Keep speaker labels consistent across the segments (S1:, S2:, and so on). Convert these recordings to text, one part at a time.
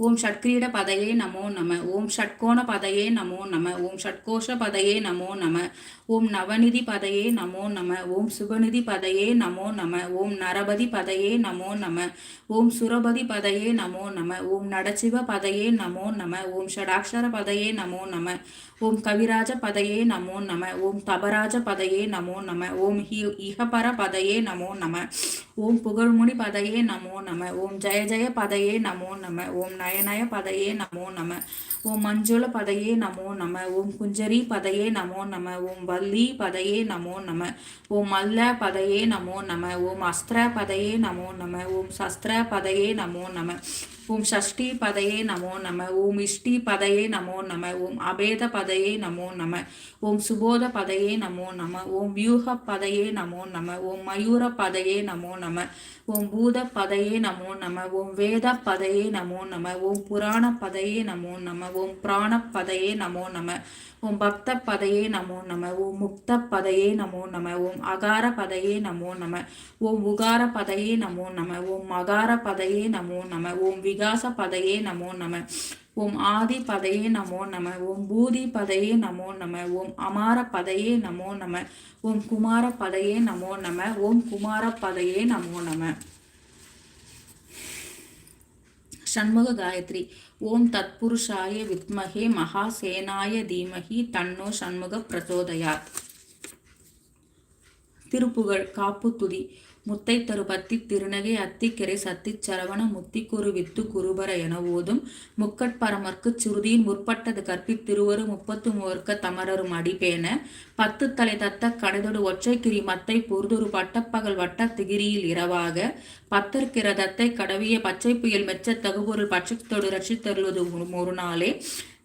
S1: ஓம் ஷட்கிரீட பதையே நமோ நம ஓம் ஷட்கோண பதையே நமோ நம ஓம் ஷட்கோஷ பதையே நமோ நம ஓம் நவநிதி பதையே நமோ நம ஓம் சுகநிதி பதையே நமோ நம ஓம் நரபதி பதையே நமோ நம ஓம் சுரபதி பதையே நமோ நம ஓம் நடச்சிவ பதையே நமோ நம ஓம் ஷடாட்சர பதையே நமோ நம ஓம் கவிராஜ பதையே நமோ நம ஓம் தபராஜ பதையே நமோ நம ஓம் ஹி இஹபர பதையே நமோ நம ஓம் புகழ்முனி பதையே நமோ நம. ஓம் ஜெய ஜெய பதையே நமோ நம. ஓம் நயநய பதையே நமோ நம. ஓம் மஞ்சுள பதையே நமோ நம. ஓம் குஞ்சரி பதையே நமோ நம. ஓம் வள்ளி பதையே நமோ நம. ஓம் மல்ல பதையே நமோ நம. ஓம் அஸ்திர பதையே நமோ நம. ஓம் சஸ்திர பதையே நமோ நம. ஓம் ஷஷ்டி பதையே நமோ நம ஓம் இஷ்டி பதையே நமோ நம ஓம் அபேத பதையே நமோ நம ஓம் சுபோத பதையே நமோ நம ஓம் வியூக பதையே நமோ நம ஓம் மயூர பதையே நமோ நம ஓம் பூத பதையே நமோ நம ஓம் வேத பதையே நமோ நம ஓம் புராண பதையே நமோ நம ஓம் பிராண பதையே நமோ நம ஓம் பக்த பதையே நமோ நம ஓம் முக்த பதையே நமோ நம ஓம் அகார பதையே நமோ நம ஓம் உகார பதையே நமோ நம ஓம் மகார பதையே நமோ நம ஓம் விகாச பதையே நமோ நம. ஓம் ஆதி பதையே நமோ நம. ஓம் பூதி பதையே நமோ நம. ஓம் அமார பதையே நமோ நம. ஓம் குமார பதையே நமோ நம. ஓம் குமார பதையே நமோ நம. ஷண்முக காயத்ரி. ஓம் தத்புருஷாய வித்மகே மகாசேனாய தீமகி தன்னோ சண்முக பிரச்சோதயாத் திருப்புகழ் காப்பு துதி முத்தை தருபத்தி திருநகை அத்திக்கரை சத்தி சரவண முத்திக்குரு வித்து குருபர என ஓதும். முக்கட்பரமர்க்கு சுருதியின் முற்பட்டது கற்பித்திருவரு முப்பத்து மூவர்க்க தமரரும் அடிப்பேன பத்து தலை தத்த கடைதொடு ஒற்றைக்கிரி மத்தை பொருதொரு பட்டப்பகல் வட்ட திகிரியில் இரவாக. பத்தற்கிரதத்தை கடவிய பச்சை புயல் மெச்ச தகுபொருள் பட்சத்தொடு ரட்சித்தருவது ஒரு நாளே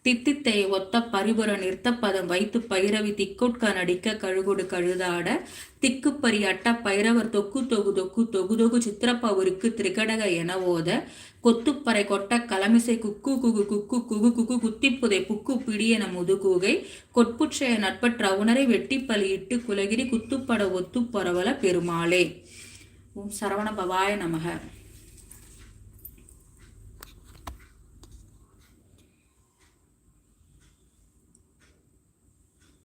S1: தித்தித்தை ஒத்த பரிபுர நிறுத்தப்பதம் வைத்து பைரவி திக்கொட்க நடிக்க கழுகொடு கழுதாட திக்குப்பரி அட்ட பைரவர் தொக்கு தொகு தொக்கு தொகு தொகு சித்திரப்பவருக்கு திரிகடக என ஓத கொத்துப்பறை கொட்ட கலமிசை குக்கு குகு குக்கு குகு குகு குத்திப்புதை புக்கு பிடியென முதுகூகை கொட்புற்றைய நட்பற்ற உணரை வெட்டி பலியிட்டு குலகிரி குத்துப்பட ஒத்து பரவல பெருமாளே. ஓம் சரவண பவாய நமக.